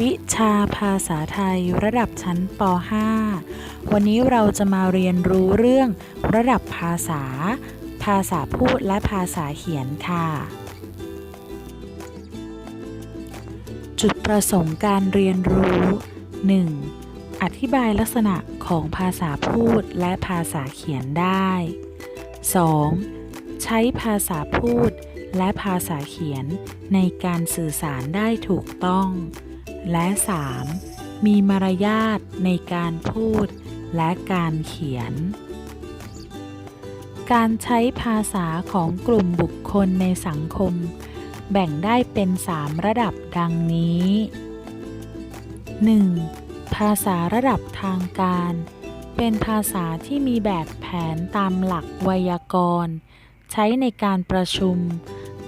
วิชาภาษาไทยระดับชั้นป .5 วันนี้เราจะมาเรียนรู้เรื่องระดับภาษา ภาษาพูดและภาษาเขียนค่ะ จุดประสงค์การเรียนรู้ 1. อธิบายลักษณะของภาษาพูดและภาษาเขียนได้ 2. ใช้ภาษาพูดและภาษาเขียนในการสื่อสารได้ถูกต้อง และ 3. มีมารยาทในการพูดและการเขียน การใช้ภาษาของกลุ่มบุคคลในสังคม แบ่งได้เป็น 3 ระดับดังนี้ 1. ภาษาระดับทางการ เป็นภาษาที่มีแบบแผนตามหลักไวยากรณ์ ใช้ในการประชุม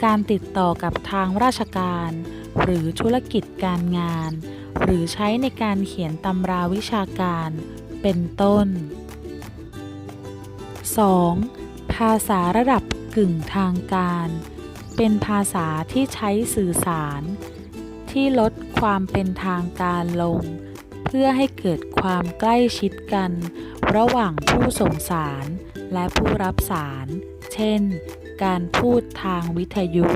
การติดต่อกับทางราชการ หรือธุรกิจการงาน หรือใช้ในการเขียนตำราวิชาการ เป็นต้น 2. ภาษาระดับกึ่งทางการ เป็นภาษาที่ใช้สื่อสาร ที่ลดความเป็นทางการลง เพื่อให้เกิดความใกล้ชิดกัน ระหว่างผู้ส่งสารและผู้รับสาร เช่น การพูดทางวิทยุ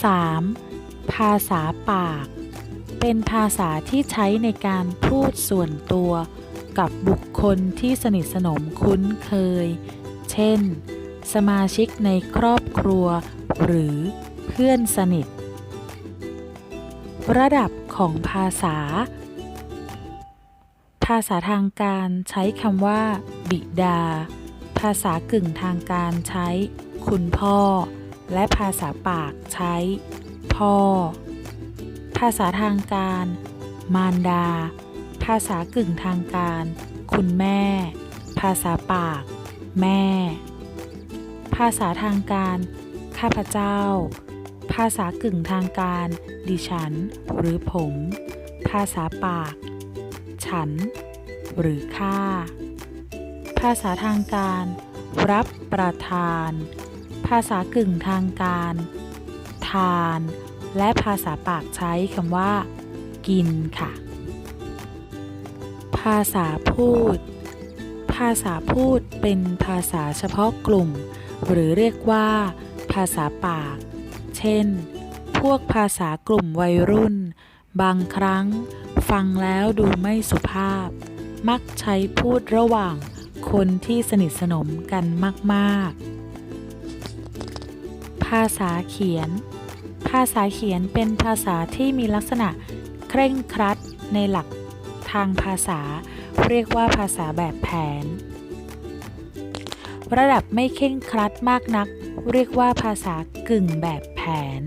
3. ภาษาปาก เป็นภาษาที่ใช้ในการพูดส่วนตัวกับบุคคลที่สนิทสนมคุ้นเคย เช่น สมาชิกในครอบครัว หรือเพื่อนสนิท ระดับของภาษา ภาษาทางการใช้คำว่า บิดา ภาษากึ่งทางการใช้ คุณพ่อ และภาษาปากใช้ พ่อ ภาษาทางการ มารดา ภาษากึ่งทางการ คุณแม่ ภาษาปาก แม่ ภาษาทางการ ข้าพเจ้า ภาษากึ่งทางการ ดิฉัน หรือผม ภาษาปาก ฉัน หรือข้าภาษาทางการ รับประทาน ภาษากึ่งทางการ ทาน และภาษาปากใช้คำว่า กินค่ะ ภาษาพูด ภาษาพูดเป็นภาษาเฉพาะกลุ่ม หรือเรียกว่า ภาษาปาก เช่น พวกภาษากลุ่มวัยรุ่น บางครั้ง ฟังแล้วดูไม่สุภาพ มักใช้พูดระหว่างคนที่สนิทสนมกันมาก ๆ ภาษาเขียน ภาษาเขียนเป็นภาษาที่มีลักษณะเคร่งครัดในหลักทางภาษา เรียกว่าภาษาแบบแผน ระดับไม่เคร่งครัดมากนัก เรียกว่าภาษากึ่งแบบแผน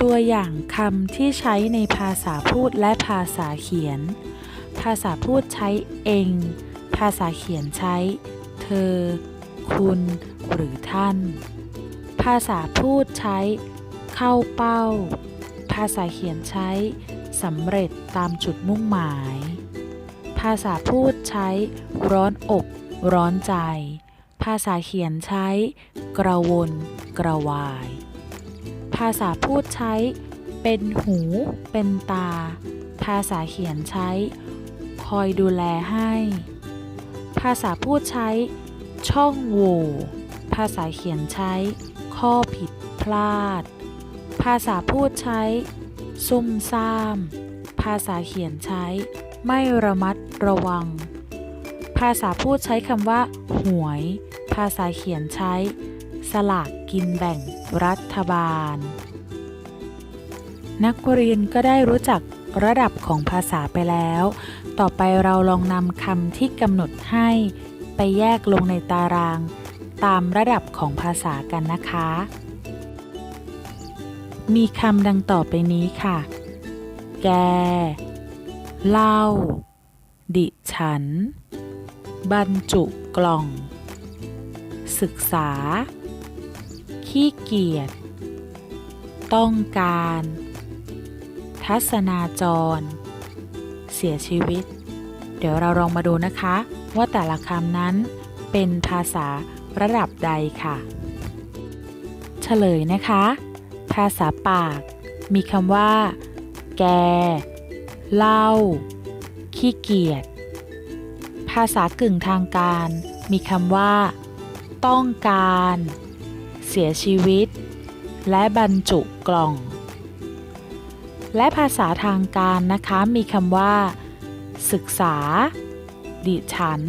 ตัวอย่างคำที่ใช้ในภาษาพูดและภาษาเขียน ภาษาพูดใช้เอง ภาษาเขียนใช้ เธอ คุณ หรือท่าน ภาษาพูดใช้ เข้าเป้า ภาษาเขียนใช้สำเร็จตามจุดมุ่งหมาย ภาษาพูดใช้ ร้อนอก ร้อนใจ ภาษาเขียนใช้ กระวนกระวาย ภาษาพูดใช้ เป็นหู เป็นตา ภาษาเขียนใช้ คอยดูแลให้ ภาษาพูดใช้ ช่องโหว่าษาเขียนใช้ ข้อผิดพลาด ภาษาพูดใช้ ซุ่มซ่าม ภาษาเขียนใช้ ไม่ระมัดระวัง ภาษาพูดใช้คำว่า หวย ภาษาเขียนใช้ สลากกินแบ่งรัฐบาล นักเรียนก็ได้รู้จักระดับของภาษาไปแล้ว ต่อไปเราลองนำคำที่กำหนดให้ ไปแยกลงในตาราง ตามระดับของภาษากันนะคะ มีคำดังต่อไปนี้ค่ะ แก เล่า ดิฉัน บรรจุกล่อง ศึกษา ขี้เกียจ ต้องการ ทัศนาจร เสียชีวิต เดี๋ยวเราลองมาดูนะคะ ว่าแต่ละคำนั้นเป็นภาษา ระดับใดค่ะ เฉลยนะคะภาาษาปาก มีคำว่า แก เล่า ขี้เกียจ ภาษากึ่งทางการ มีคำว่า ต้องการ เสียชีวิต และบรรจุกล่อง และภาษาทางการนะคะ มีคำว่า ศึกษา ดิฉัน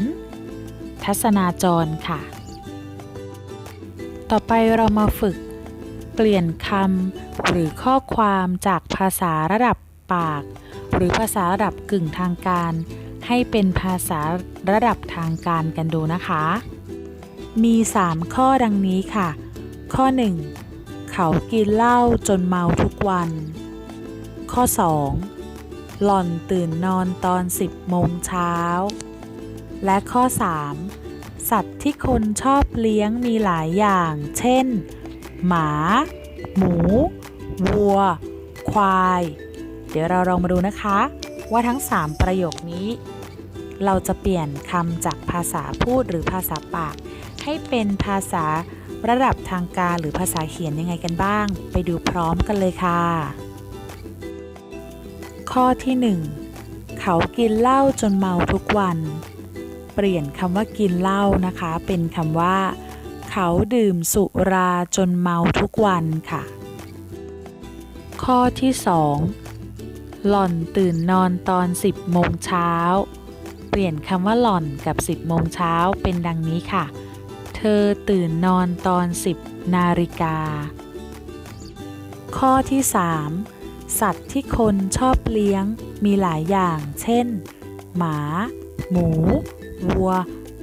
ทัศนาจรค่ะ ต่อไปเรามาฝึก เปลี่ยนคำหรือข้อความจากภาษาระดับปาก หรือภาษาระดับกึ่งทางการ ให้เป็นภาษาระดับทางการกันดูนะคะ มี 3 ข้อดังนี้ค่ะ ข้อ 1 เขากินเหล้าจนเมาทุกวัน ข้อ 2 หล่อนตื่นนอนตอน 10โมงเช้า และข้อ 3 สัตว์ที่คนชอบเลี้ยงมีหลายอย่าง เช่น หมา หมู วัว ควาย เดี๋ยวเราลองมาดูนะคะ ว่าทั้ง 3 ประโยคนี้ เราจะเปลี่ยนคำจากภาษาพูดหรือภาษาปาก ให้เป็นภาษาระดับทางการหรือภาษาเขียนยังไงกันบ้าง ไปดูพร้อมกันเลยค่ะ ข้อที่ 1 เขากินเหล้าจนเมาทุกวัน เปลี่ยนคำว่ากินเหล้านะคะ เป็นคำว่า เขาดื่มสุราจนเมาทุกวันค่ะ ข้อที่2หล่อนตื่นนอนตอน 10โมงเช้า เปลี่ยนคำว่าหล่อนกับ 10โมงเช้าเป็นดังนี้ค่ะ เธอตื่นนอนตอน 10 นาฬิกา ข้อที่ 3 สัตว์ที่คนชอบเลี้ยงมีหลายอย่าง เช่น หมา หมู วัว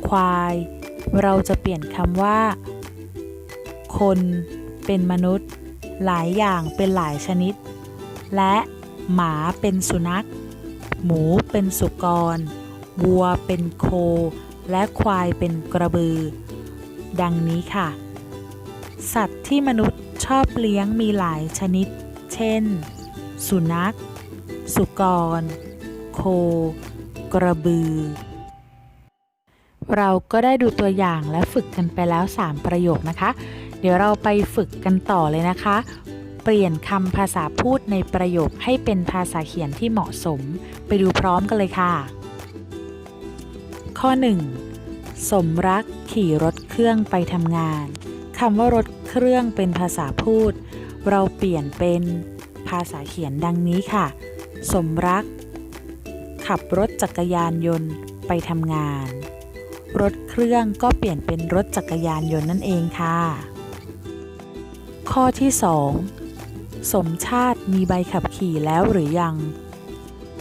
ควาย เราจะเปลี่ยนคำว่า คนเป็นมนุษย์ หลายอย่างเป็นหลายชนิด และหมาเป็นสุนัข หมูเป็นสุกร วัวเป็นโค และควายเป็นกระบือ ดังนี้ค่ะ สัตว์ที่มนุษย์ชอบเลี้ยงมีหลายชนิด เช่น สุนัข สุกร โค กระบือ เราก็ได้ดูตัวอย่างและฝึกกันไปแล้ว 3 ประโยคนะคะ เดี๋ยวเราไปฝึกกันต่อเลยนะคะ เปลี่ยนคำภาษาพูดในประโยคให้เป็นภาษาเขียนที่เหมาะสม ไปดูพร้อมกันเลยค่ะ ข้อ 1 สมรักขี่รถเครื่องไปทำงานคำว่ารถเครื่องเป็นภาษาพูด เราเปลี่ยนเป็นภาษาเขียนดังนี้ค่ะ สมรัก ขับรถจักรยานยนต์ไปทำงาน รถเครื่องก็เปลี่ยนเป็นรถจักรยานยนต์นั่นเองค่ะ ข้อที่ 2 สมชาติมีใบขับขี่แล้วหรือยัง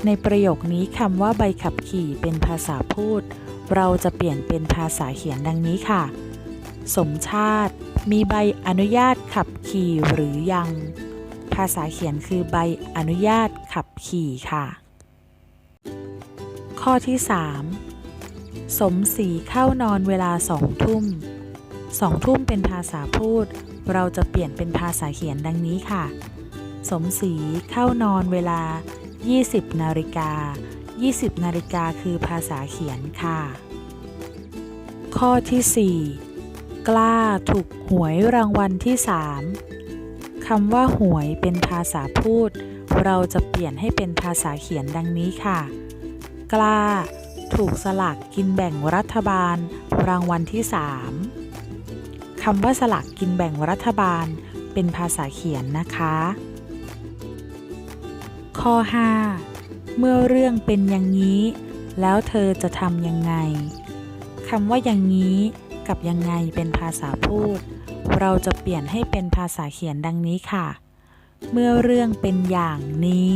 ในประโยคนี้คำว่าใบขับขี่เป็นภาษาพูด เราจะเปลี่ยนเป็นภาษาเขียนดังนี้ค่ะ สมชาติ มีใบอนุญาตขับขี่หรือยัง ภาษาเขียนคือใบอนุญาตขับขี่ค่ะ ข้อที่ 3 สมศรีเข้านอนเวลาสองทุ่มสองทุ่มเป็นภาษาพูด เราจะเปลี่ยนเป็นภาษาเขียนดังนี้ค่ะ สมศรีเข้านอนเวลา 20 นาฬิกา 20 นาฬิกาคือภาษาเขียนค่ะ ข้อที่ 4 กล้าถูกหวยรางวัลที่ 3 คำว่าหวยเป็นภาษาพูด เราจะเปลี่ยนให้เป็นภาษาเขียนดังนี้ค่ะ กล้า ถูกสลากกินแบ่งรัฐบาล รางวัลที่ 3 คำว่าสลากกินแบ่งรัฐบาล เป็นภาษาเขียนนะคะ ข้อ 5 เมื่อเรื่องเป็นอย่างนี้ แล้วเธอจะทำยังไงคำว่าอย่างนี้กับยังไงเป็นภาษาพูด เราจะเปลี่ยนให้เป็นภาษาเขียนดังนี้ค่ะ เมื่อเรื่องเป็นอย่างนี้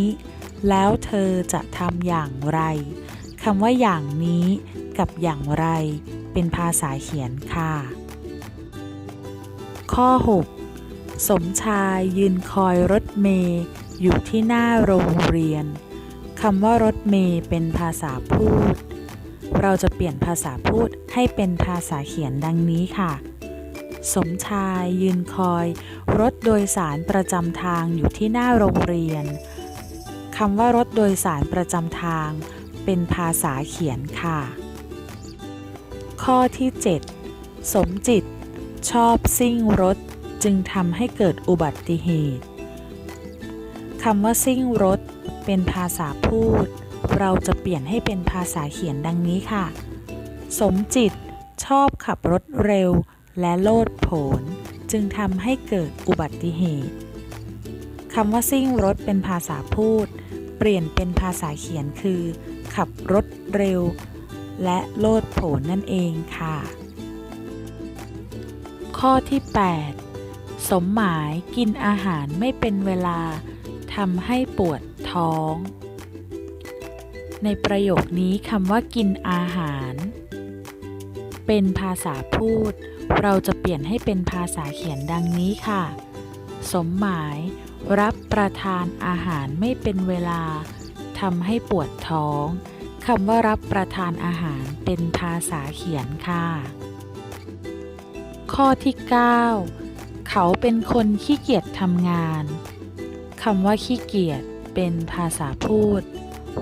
แล้วเธอจะทำอย่างไร คำว่าอย่างนี้กับอย่างไร เป็นภาษาเขียนค่ะ ข้อ 6 สมชายยืนคอยรถเมย์อยู่ที่หน้าโรงเรียนคำว่ารถเมย์เป็นภาษาพูด เราจะเปลี่ยนภาษาพูดให้เป็นภาษาเขียนดังนี้ค่ะ สมชายยืนคอย รถโดยสารประจำทางอยู่ที่หน้าโรงเรียนคำว่ารถโดยสารประจำทาง เป็นภาษาเขียนค่ะ ข้อที่ 7 สมจิต ชอบซิ่งรถจึงทำให้เกิดอุบัติเหตุคำว่าซิ่งรถ เป็นภาษาพูด เราจะเปลี่ยนให้เป็นภาษาเขียนดังนี้ค่ะ สมจิต ชอบขับรถเร็วและโลดโผน จึงทำให้เกิดอุบัติเหตุคำว่าซิ่งรถเป็นภาษาพูด เปลี่ยนเป็นภาษาเขียนคือ ขับรถเร็ว และโลดโผนนั่นเองค่ะ ข้อที่ 8 สมหมายกินอาหารไม่เป็นเวลาทำให้ปวดท้อง ในประโยคนี้คำว่ากินอาหาร เป็นภาษาพูด เราจะเปลี่ยนให้เป็นภาษาเขียนดังนี้ค่ะ สมหมาย รับประทานอาหารไม่เป็นเวลาทำให้ปวดท้องคำว่ารับประทานอาหารเป็นภาษาเขียนค่ะ ข้อที่ 9 เขาเป็นคนขี้เกียจทำงานคำว่าขี้เกียจเป็นภาษาพูด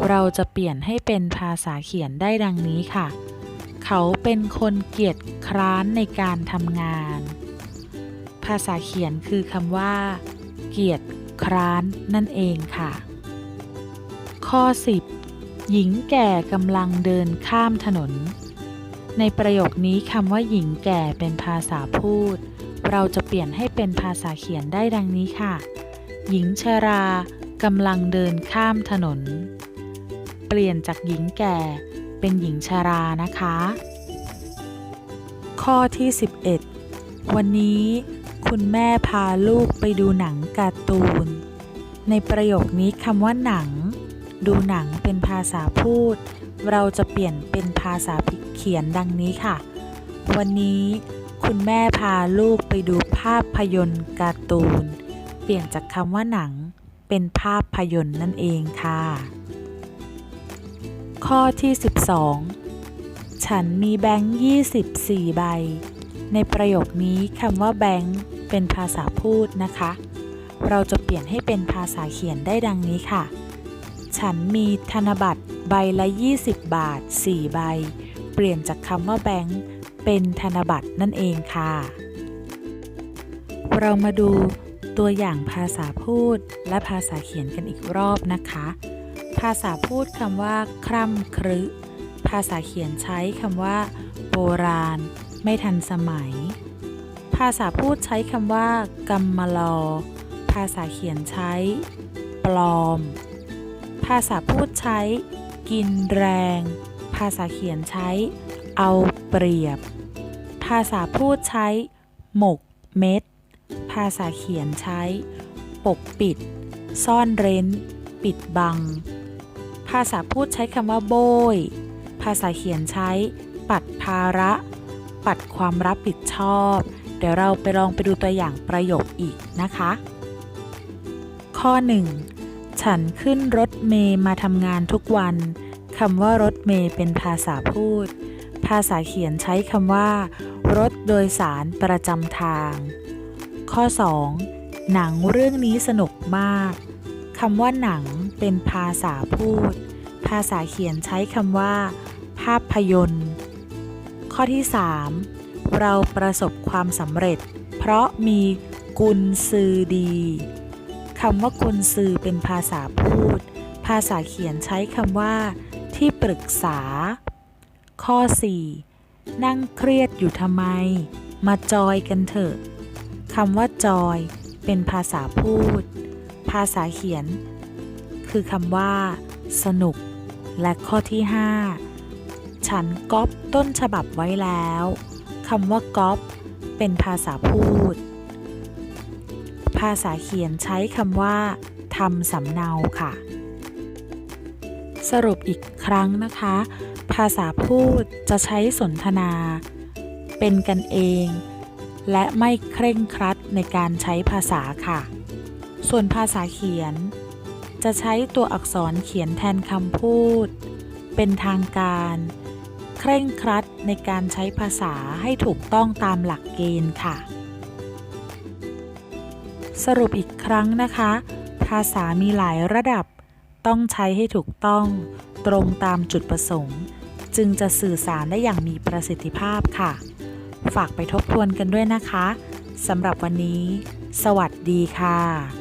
เราจะเปลี่ยนให้เป็นภาษาเขียนได้ดังนี้ค่ะ เขาเป็นคนเกียจคร้านในการทำงาน ภาษาเขียนคือคำว่า เกียจคร้านนั่นเองค่ะ ข้อ 10 หญิงแก่กำลังเดินข้ามถนน ในประโยคนี้คำว่าหญิงแก่เป็นภาษาพูด เราจะเปลี่ยนให้เป็นภาษาเขียนได้ดังนี้ค่ะ หญิงชรากำลังเดินข้ามถนน เปลี่ยนจากหญิงแก่เป็นหญิงชรานะคะ ข้อที่ 11 วันนี้ คุณแม่พาลูกไปดูหนังการ์ตูน ในประโยคนี้คำว่าหนัง ดูหนังเป็นภาษาพูด เราจะเปลี่ยนเป็นภาษาเขียนดังนี้ค่ะ วันนี้คุณแม่พาลูกไปดูภาพยนตร์การ์ตูน เปลี่ยนจากคำว่าหนัง เป็นภาพยนตร์นั่นเองค่ะ ข้อที่ 12 ฉันมีแบงค์24 ใบ ในประโยคนี้คำว่าแบงค์เป็นภาษาพูดนะคะ เราจะเปลี่ยนให้เป็นภาษาเขียนได้ดังนี้ค่ะ ฉันมีธนบัตรใบละ 20 บาท 4 ใบ เปลี่ยนจากคำว่าแบงค์เป็นธนบัตรนั่นเองค่ะ เรามาดูตัวอย่างภาษาพูดและภาษาเขียนกันอีกรอบนะคะ ภาษาพูดคำว่า คร่ำครึ ภาษาเขียนใช้คำว่า โบราณ ไม่ทันสมัย ภาษาพูดใช้คำว่ากำมะลอ ภาษาเขียนใช้ ปลอม ภาษาพูดใช้ กินแรง ภาษาเขียนใช้ เอาเปรียบ ภาษาพูดใช้ หมกเม็ด ภาษาเขียนใช้ ปกปิด ซ่อนเร้น ปิดบัง ภาษาพูดใช้คำว่าโบย ภาษาเขียนใช้ ปัดภาระ ปัดความรับผิดชอบ เดี๋ยวเราไปลองไปดูตัวอย่างประโยคอีกนะคะ ข้อ 1 ฉันขึ้นรถเมย์มาทำงานทุกวันคำว่ารถเมย์เป็นภาษาพูด ภาษาเขียนใช้คำว่า รถโดยสารประจำทาง ข้อ 2 หนังเรื่องนี้สนุกมากคำว่าหนังเป็นภาษาพูด ภาษาเขียนใช้คำว่า ภาพยนตร์ ข้อที่ 3 เราประสบความสำเร็จ เพราะมีกุญซือดีคำว่ากุญซือเป็นภาษาพูด ภาษาเขียนใช้คำว่า ที่ปรึกษา ข้อ 4 นั่งเครียดอยู่ทำไม มาจอยกันเถอะคำว่าจอย เป็นภาษาพูด ภาษาเขียน คือคำว่า สนุก และข้อที่ 5 ฉันก๊อปต้นฉบับไว้แล้วคำว่าก๊อปเป็นภาษาพูด ภาษาเขียนใช้คำว่าทำสำเนาค่ะ สรุปอีกครั้งนะคะ ภาษาพูดจะใช้สนทนา เป็นกันเอง และไม่เคร่งครัดในการใช้ภาษาค่ะ ส่วนภาษาเขียน จะใช้ตัวอักษรเขียนแทนคำพูด เป็นทางการ เคร่งครัดในการใช้ภาษาให้ถูกต้องตามหลักเกณฑ์ค่ะ สรุปอีกครั้งนะคะ ภาษามีหลายระดับ ต้องใช้ให้ถูกต้อง ตรงตามจุดประสงค์ จึงจะสื่อสารได้อย่างมีประสิทธิภาพค่ะ ฝากไปทบทวนกันด้วยนะคะสำหรับวันนี้ สวัสดีค่ะ